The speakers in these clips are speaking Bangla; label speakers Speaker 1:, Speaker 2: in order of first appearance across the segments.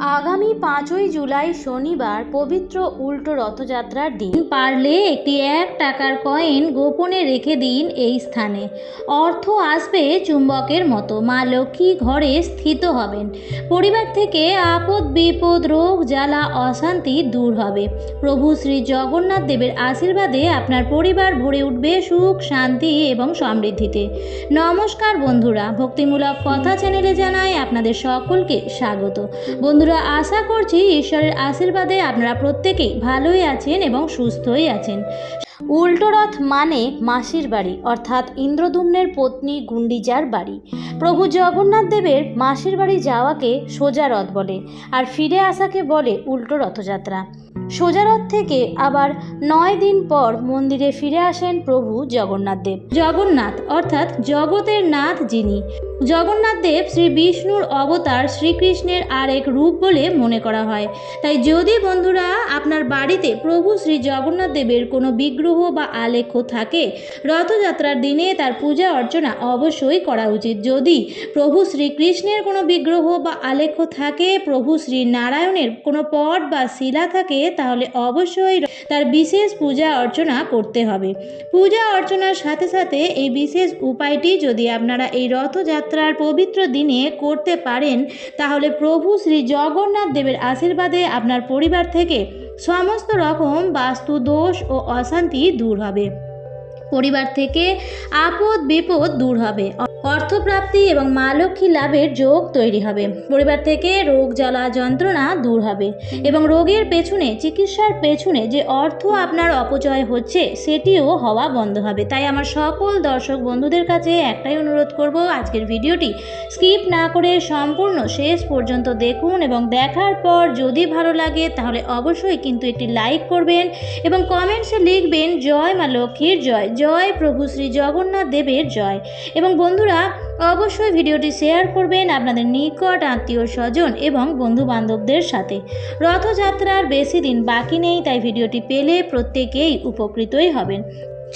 Speaker 1: আগামী পাঁচই জুলাই শনিবার পবিত্র উল্টো রথযাত্রার দিন। পারলে একটি এক টাকার কয়েন গোপনে রেখে দিন এই স্থানে। অর্থ আসবে চুম্বকের মতো। মা লক্ষ্মী ঘরে স্থিত হবেন। পরিবার থেকে আপদ, বিপদ, রোগ, জ্বালা, অশান্তি দূর হবে। প্রভু শ্রী জগন্নাথ দেবের আশীর্বাদে আপনার পরিবার ভরে উঠবে সুখ, শান্তি এবং সমৃদ্ধিতে। নমস্কার বন্ধুরা। ভক্তিমূলক কথা চ্যানেলে জানাই আপনাদের সকলকে স্বাগত। বন্ধুরা আশা করছি ঈশ্বরের আশীর্বাদে আপনারা প্রত্যেকেই ভালোই আছেন এবং সুস্থই আছেন। উল্টো রথ মানে মাসির বাড়ি, অর্থাৎ ইন্দ্রদুম্নের পত্নী গুন্ডিজার বাড়ি। প্রভু জগন্নাথ দেবের মাসির বাড়ি যাওয়াকে সোজা রথ বলে, আর ফিরে আসাকে বলে উল্টো রথযাত্রা। সোজা রথ থেকে আবার নয় দিন পর মন্দিরে ফিরে আসেন প্রভু জগন্নাথ দেব। জগন্নাথ, অর্থাৎ জগতের নাথ যিনি। জগন্নাথ দেব শ্রী বিষ্ণুর অবতার শ্রীকৃষ্ণের আর এক রূপ বলে মনে করা হয়। তাই যদি বন্ধুরা আপনার বাড়িতে প্রভু শ্রী জগন্নাথ দেবের কোনো বিগ্রহ বা আলেখ্য থাকে, রথযাত্রার দিনে তার পূজা অর্চনা অবশ্যই করা উচিত। যদি প্রভু শ্রীকৃষ্ণের কোনো বিগ্রহ বা আলেখ্য থাকে, প্রভু শ্রী নারায়ণের কোনো পট বা শিলা থাকে তাহলে অবশ্যই তার বিশেষ পূজা অর্চনা করতে হবে। পূজা অর্চনার সাথে সাথে এই বিশেষ উপায়টি যদি আপনারা এই রথযাত্রার পবিত্র দিনে করতে পারেন, তাহলে প্রভু শ্রী জগন্নাথ দেবের আশীর্বাদে আপনার পরিবার থেকে সমস্ত রকম বাস্তু দোষ ও অশান্তি দূর হবে। পরিবার থেকে আপদ বিপদ দূর হবে। অর্থপ্রাপ্তি এবং মা লক্ষ্মী লাভের যোগ তৈরি হবে। পরিবার থেকে রোগ জ্বালা যন্ত্রণা দূর হবে এবং রোগের পেছনে, চিকিৎসার পেছনে যে অর্থ আপনার অপচয় হচ্ছে, সেটিও হওয়া বন্ধ হবে। তাই আমার সকল দর্শক বন্ধুদের কাছে একটাই অনুরোধ করব, আজকের ভিডিওটি স্কিপ না করে সম্পূর্ণ শেষ পর্যন্ত দেখুন এবং দেখার পর যদি ভালো লাগে, তাহলে অবশ্যই কিন্তু একটি লাইক করবেন এবং কমেন্টসে লিখবেন, জয় মা লক্ষ্মীর জয় জয় প্রভু শ্রী জগন্নাথ দেবের জয়। এবং বন্ধুরা অবশ্যই ভিডিওটি শেয়ার করবেন আপনাদের নিকট আত্মীয় স্বজন এবং বন্ধু বান্ধবদের সাথে। রথযাত্রার বেশি দিন বাকি নেই, তাই ভিডিওটি পেলে প্রত্যেকেই উপকৃতই হবেন।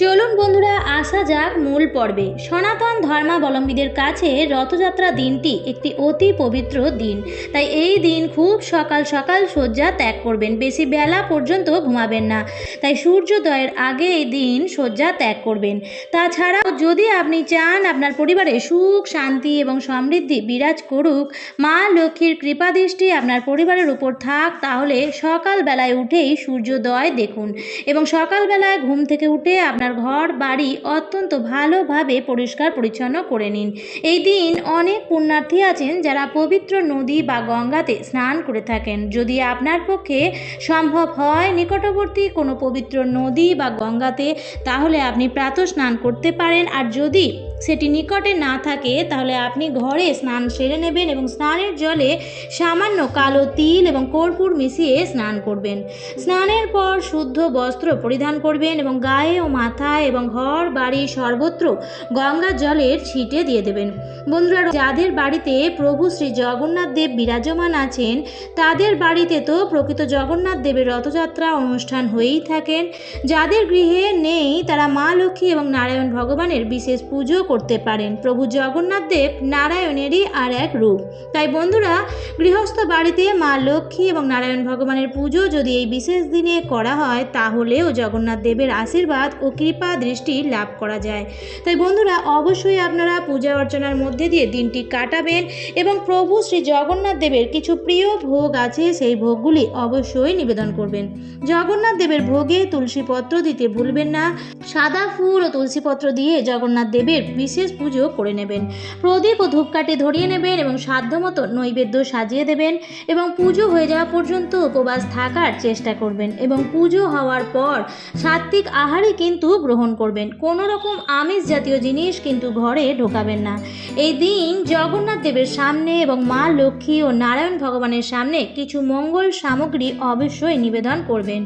Speaker 1: চলুন বন্ধুরা, আসা যাক মূল পর্বে। সনাতন ধর্মাবলম্বীদের কাছে রথযাত্রা দিনটি একটি অতি পবিত্র দিন। তাই এই দিন খুব সকাল সকাল শয্যা ত্যাগ করবেন, বেশি বেলা পর্যন্ত ঘুমাবেন না। তাই সূর্যোদয়ের আগে এই দিন শয্যা ত্যাগ করবেন। তাছাড়াও যদি আপনি চান আপনার পরিবারে সুখ, শান্তি এবং সমৃদ্ধি বিরাজ করুক, মা লক্ষ্মীর কৃপাদৃষ্টি আপনার পরিবারের উপর থাক, তাহলে সকালবেলায় উঠেই সূর্যোদয় দেখুন। এবং সকালবেলায় ঘুম থেকে উঠে আপনার ঘর, বাড়ি অত্যন্ত ভালোভাবে পরিষ্কার পরিচ্ছন্ন করে নিন। এই দিন অনেক পুণ্যার্থী আছেন যারা পবিত্র নদী বা গঙ্গাতে স্নান করে থাকেন। যদি আপনার পক্ষে সম্ভব হয় নিকটবর্তী কোনো পবিত্র নদী বা গঙ্গাতে, তাহলে আপনি প্রাতঃ স্নান করতে পারেন। আর যদি সেটি নিকটে না থাকে, তাহলে আপনি ঘরে স্নান সেরে নেবেন এবং স্নানের জলে সামান্য কালো তিল এবং কর্পূর মিশিয়ে স্নান করবেন। স্নানের পর শুদ্ধ বস্ত্র পরিধান করবেন এবং গায়ে ও মাথায় এবং ঘর, বাড়ি, সর্বত্র গঙ্গা জলের ছিটে দিয়ে দেবেন। বন্ধুরা, যাদের বাড়িতে প্রভু শ্রী জগন্নাথ দেব বিরাজমান আছেন, তাদের বাড়িতে তো প্রকৃত জগন্নাথ দেবের রথযাত্রা অনুষ্ঠান হয়েই থাকেন। যাদের গৃহে নেই, তারা মা লক্ষ্মী এবং নারায়ণ ভগবানের বিশেষ পুজো করতে পারেন। প্রভু জগন্নাথ দেব নারায়ণেরই আর এক রূপ। তাই বন্ধুরা, গৃহস্থ বাড়িতে মা লক্ষ্মী এবং নারায়ণ ভগবানের পুজো যদি এই বিশেষ দিনে করা হয়, তাহলেও জগন্নাথ দেবের আশীর্বাদ ও কৃপা দৃষ্টি লাভ করা যায়। তাই বন্ধুরা, অবশ্যই আপনারা পূজা অর্চনার মধ্যে দিয়ে দিনটি কাটাবেন এবং প্রভু শ্রী জগন্নাথ দেবের কিছু প্রিয় ভোগ আছে, সেই ভোগগুলি অবশ্যই নিবেদন করবেন। জগন্নাথ দেবের ভোগে তুলসী পত্র দিতে ভুলবেন না। সাদা ফুল ও তুলসী পত্র দিয়ে জগন্নাথ দেবের বিশেষ পুজো করে নেবেন। প্রদীপ ও ধূপকাঠি ধরিয়ে নেবেন এবং সাধ্যমতো নৈবেদ্য সাজিয়ে দেবেন এবং পুজো হয়ে যাওয়া পর্যন্ত উপবাস থাকার চেষ্টা করবেন এবং পুজো হওয়ার পর সাত্বিক আহারই কিন্তু গ্রহণ করবেন। কোনো রকম আমিষ জাতীয় জিনিস কিন্তু ঘরে ঢোকাবেন না। এই দিন জগন্নাথ দেবের সামনে এবং মা লক্ষ্মী ও নারায়ণ ভগবানের সামনে কিছু মঙ্গল সামগ্রী অবশ্যই নিবেদন করবেন।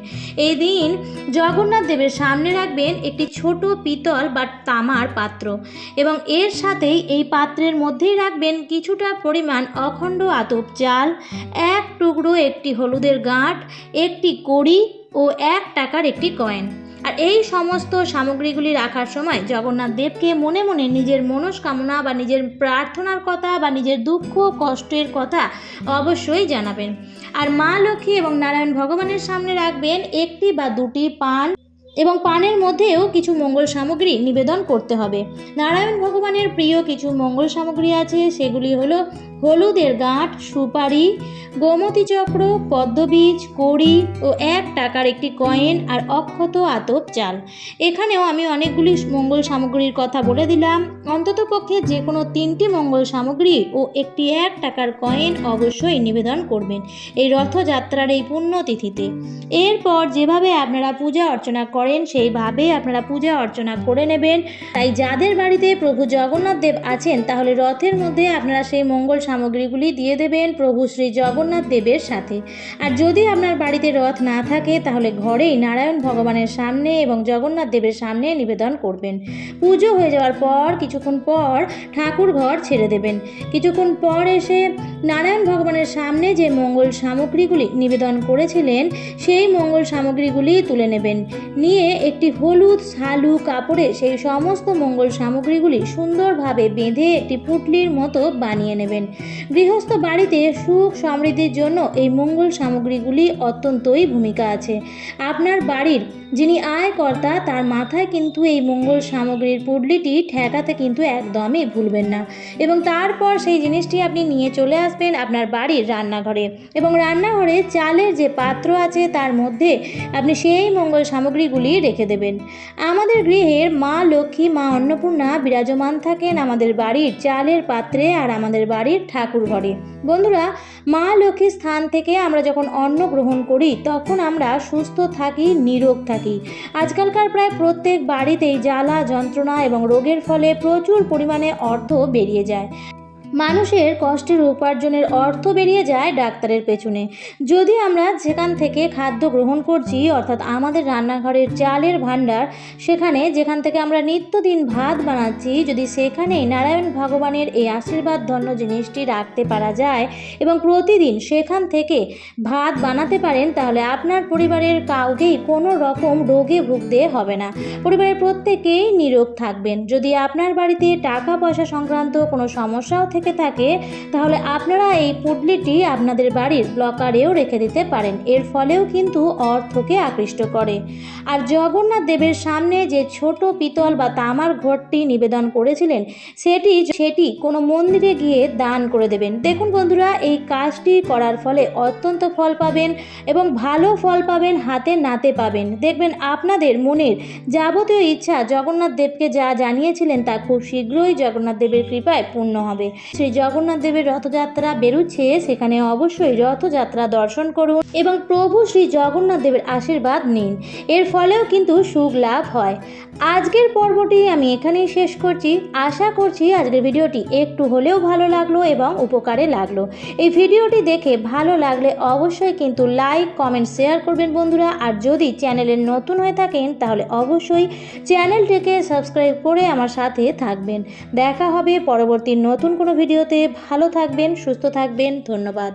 Speaker 1: এই দিন জগন্নাথ দেবের সামনে রাখবেন একটি ছোট পিতল বা তামার পাত্র। এবং এর সাথেই এই পাত্রের মধ্যেই রাখবেন কিছুটা পরিমাণ অখণ্ড আতপ চাল, এক টুকরো একটি হলুদের গাঁট, একটি কড়ি ও এক টাকার একটি কয়েন। আর এই সমস্ত সামগ্রীগুলি রাখার সময় জগন্নাথ দেবকে মনে মনে নিজের মনস্কামনা বা নিজের প্রার্থনার কথা বা নিজের দুঃখ কষ্টের কথা অবশ্যই জানাবেন। আর মা লক্ষ্মী এবং নারায়ণ ভগবানের সামনে রাখবেন একটি বা দুটি পান এবং পানের মধ্যেও কিছু মঙ্গল সামগ্রী নিবেদন করতে হবে। নারায়ণ ভগবানের প্রিয় কিছু মঙ্গল সামগ্রী আছে, সেগুলি হলো হলুদের গাঁট, সুপারি, গোমতী চক্র, পদ্মবীজ, কড়ি ও এক টাকার একটি কয়েন আর অক্ষত আতপ চাল। এখানেও আমি অনেকগুলি মঙ্গল সামগ্রীর কথা বলে দিলাম। অন্তত পক্ষে যে কোনো তিনটি মঙ্গল সামগ্রী ও একটি এক টাকার কয়েন অবশ্যই নিবেদন করবেন এই রথযাত্রার এই পুণ্যতিথিতে। এরপর যেভাবে আপনারা পূজা অর্চনা করেন, সেইভাবে আপনারা পূজা অর্চনা করে নেবেন। তাই যাদের বাড়িতে প্রভু জগন্নাথ দেব আছেন, তাহলে রথের মধ্যে আপনারা সেই মঙ্গল সামগ্রীগুলি দিয়ে দেবেন প্রভু শ্রী জগন্নাথ দেবের সাথে। আর যদি আপনার বাড়িতে রথ না থাকে, তাহলে ঘরেই নারায়ণ ভগবানের সামনে এবং জগন্নাথ দেবের সামনে নিবেদন করবেন। পুজো হয়ে যাওয়ার পর, কিছুক্ষণ পর ঠাকুর ঘর ছেড়ে দেবেন। কিছুক্ষণ পর এসে নারায়ণ ভগবানের সামনে যে মঙ্গল সামগ্রীগুলি নিবেদন করেছিলেন, সেই মঙ্গল সামগ্রীগুলি তুলে নেবেন। নিয়ে একটি হলুদ শালু কাপড়ে সেই সমস্ত মঙ্গল সামগ্রীগুলি সুন্দরভাবে বেঁধে একটি পুটলির মতো বানিয়ে নেবেন। গৃহস্থ বাড়িতে সুখ সমৃদ্ধির জন্য এই মঙ্গল সামগ্রীগুলি অত্যন্তই ভূমিকা আছে। আপনার বাড়ির যিনি আয়কর্তা, তার মাথায় কিন্তু এই মঙ্গল সামগ্রীর পুডলিটি ঠেকাতে কিন্তু একদমই ভুলবেন না। এবং তারপর সেই জিনিসটি আপনি নিয়ে চলে আসবেন আপনার বাড়ির রান্নাঘরে। এবং রান্নাঘরে চালের যে পাত্র আছে, তার মধ্যে আপনি সেই মঙ্গল সামগ্রীগুলি রেখে দেবেন। আমাদের গৃহের মা লক্ষ্মী, মা অন্নপূর্ণা বিরাজমান থাকেন আমাদের বাড়ির চালের পাত্রে আর আমাদের বাড়ির ঠাকুর ঘরে বন্ধুরা মা লক্ষ্মীর স্থান থেকে আমরা যখন অন্ন গ্রহণ করি, তখন আমরা সুস্থ থাকি, নিরোগ থাকি। আজকালকার প্রায় প্রত্যেক বাড়িতেই জ্বালা, যন্ত্রণা এবং রোগের ফলে প্রচুর পরিমাণে অর্থ বেরিয়ে যায়। মানুষের কষ্টের উপার্জনের অর্থ বেরিয়ে যায় ডাক্তারের পেছনে। যদি আমরা যেখান থেকে খাদ্য গ্রহণ করছি, অর্থাৎ আমাদের রান্নাঘরের চালের ভাণ্ডার, সেখানে যেখান থেকে আমরা নিত্যদিন ভাত বানাচ্ছি, যদি সেখানেই নারায়ণ ভগবানের এই আশীর্বাদ ধন্য জিনিসটি রাখতে পারা যায় এবং প্রতিদিন সেখান থেকে ভাত বানাতে পারেন, তাহলে আপনার পরিবারের কাউকেই কোনো রকম রোগে ভুগতে হবে না। পরিবারের প্রত্যেকেই নিরোগ থাকবেন। যদি আপনার বাড়িতে টাকা পয়সা সংক্রান্ত কোনো সমস্যাও থেকে থাকে তাহলে আপনারা এই পুডলিটি আপনাদের বাড়ির ব্লকারেও রেখে দিতে পারেন। এর ফলেও কিন্তু অর্থকে আকৃষ্ট করে। আর জগন্নাথ দেবের সামনে যে ছোট পিতল বা তামার ঘরটি নিবেদন করেছিলেন, সেটি সেটি কোনো মন্দিরে গিয়ে দান করে দেবেন। দেখুন বন্ধুরা, এই কাজটি করার ফলে অত্যন্ত ফল পাবেন এবং ভালো ফল পাবেন, হাতে নাতে পাবেন। দেখবেন আপনাদের মনের যাবতীয় ইচ্ছা জগন্নাথ দেবকে যা জানিয়েছিলেন তা খুব শীঘ্রই জগন্নাথ দেবের কৃপায় পূর্ণ হবে। শ্রী জগন্নাথ দেবের রথযাত্রা বেরুচ্ছে, সেখানে অবশ্যই রথযাত্রা দর্শন করুন এবং প্রভু শ্রী জগন্নাথ দেবের আশীর্বাদ নিন। এর ফলেও কিন্তু সুখ লাভ হয়। আজকের পর্বটি আমি এখানেই শেষ করছি। আশা করছি আজকের ভিডিওটি একটু হলেও ভালো লাগল এবং উপকারে লাগল। এই ভিডিওটি দেখে ভালো লাগলে অবশ্যই কিন্তু লাইক, কমেন্ট, শেয়ার করবেন বন্ধুরা। আর যদি চ্যানেলে নতুন হয়ে থাকেন, তাহলে অবশ্যই চ্যানেলটিকে সাবস্ক্রাইব করে আমার সাথে থাকবেন। দেখা হবে পরবর্তী নতুন কোনো ভিডিওতে ভালো থাকবেন সুস্থ থাকবেন ধন্যবাদ।